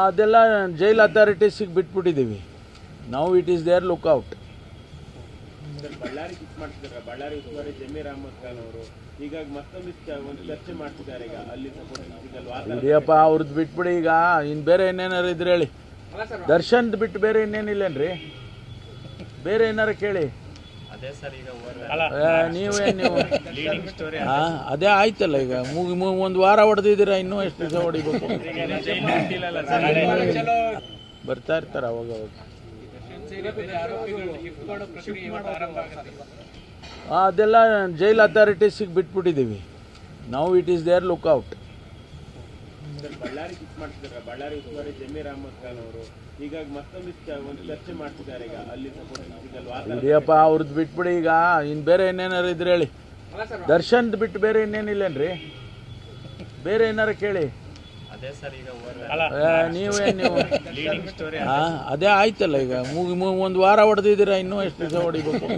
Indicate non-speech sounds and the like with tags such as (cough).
ಅದೆಲ್ಲ ಜೈಲ್ ಅಥಾರಿಟೀಸಿಗೆ ಬಿಟ್ಬಿಟ್ಟಿದ್ದೀವಿ. ನಾವು it is there lookout out Bellary kick ಮಾಡ್ತಿದ್ದಾರೆ ಬಳ್ಳಾರಿ ಉಸ್ತುವಾರಿ ಜಮೀರ್ ಅಹಮದ್ ಖಾನ್ ಅವರು ಹೀಗಾಗಿ ಮತ್ತೊಂದು ಚ- ಒಂದು ಚರ್ಚೆ ಮಾಡ್ತಿದ್ದಾರೆ ಈಗ. ಅಲ್ಲಿ ಸಪೋರ್ಟ್ ಸಿಗಲ್ವಾ ಆ ಹಿರಿಯಪ್ಪ ಅವ್ರದ್ದು ಬಿಟ್ಬಿಡಿ ಈಗ. ಇನ್ನು ಬೇರೆ ಏನೇನಾರು ಇದ್ರೆ ಹೇಳಿ. ದರ್ಶನ್ದು ಬಿಟ್ಟು ಬೇರೆ ಇನ್ನೇನಿಲ್ಲೇನ್ರಿ? ಬೇರೆ ಏನಾರು ಕೇಳಿ. ನೀವೇನ್ (laughs) ನೀವು ಲೀಡಿಂಗ್ ಸ್ಟೋರಿ ಆ, ಅದೇ ಆಯ್ತಲ್ಲ ಈಗ. ಮುಗಿ ಒಂದು ವಾರ ಹೊಡೆದಿದ್ದೀರಾ ಇನ್ನೂ ಎಷ್ಟು ದಿವಸ ಹೊಡಿಬೇಕು? ಬರ್ತಾ ಇರ್ತಾರೆ ಅವಾಗ ಅವಾಗ. ಅದೆಲ್ಲ ಜೈಲ್ ಅಥಾರಿಟೀಸಿಗೆ ಬಿಟ್ಬಿಟ್ಟಿದ್ದೀವಿ. ನಾವು it is there lookout sir Bellary kick ಮಾಡ್ತಿದ್ದಾರೆ ಬಳ್ಳಾರಿ ಉಸ್ತುವಾರಿ ಜಮೀರ್ ಅಹಮದ್ ಖಾನ್ ಅವರು. ಹೀಗಾಗಿ ಮತ್ತೊಂದು ಚ- ಒಂದು ಚರ್ಚೆ ಮಾಡ್ತಿದ್ದಾರೆ ಈಗ. ಅಲ್ಲಿ ಸಪೋರ್ಟ್ ಹಿರಿಯಪ್ಪ ಅವ್ರದ್ದು ಬಿಟ್ಬಿಡಿ ಈಗ. ಇನ್ನು ಬೇರೆ ಇನ್ನೇನಾರು ಇದ್ರೆ ಹೇಳಿ. ದರ್ಶನ್ದು ಬಿಟ್ಟು ಬೇರೆ ಇನ್ನೇನಿಲ್ಲೇನ್ರಿ? ಬೇರೆ ಏನಾರು ಕೇಳಿ. ಅದೇ ಸರ್ ಈಗ ಆ, ನೀವೇನ್ ನೀವು ಲೀಡಿಂಗ್ ಸ್ಟೋರಿ ಆ, ಅದೇ ಆಯ್ತಲ್ಲ ಈಗ. ಮುಗಿ ಒಂದು ವಾರ ಹೊಡೆದಿದ್ದೀರಾ ಇನ್ನೂ ಎಷ್ಟು ದಿವಸ ಹೊಡಿಬೇಕು.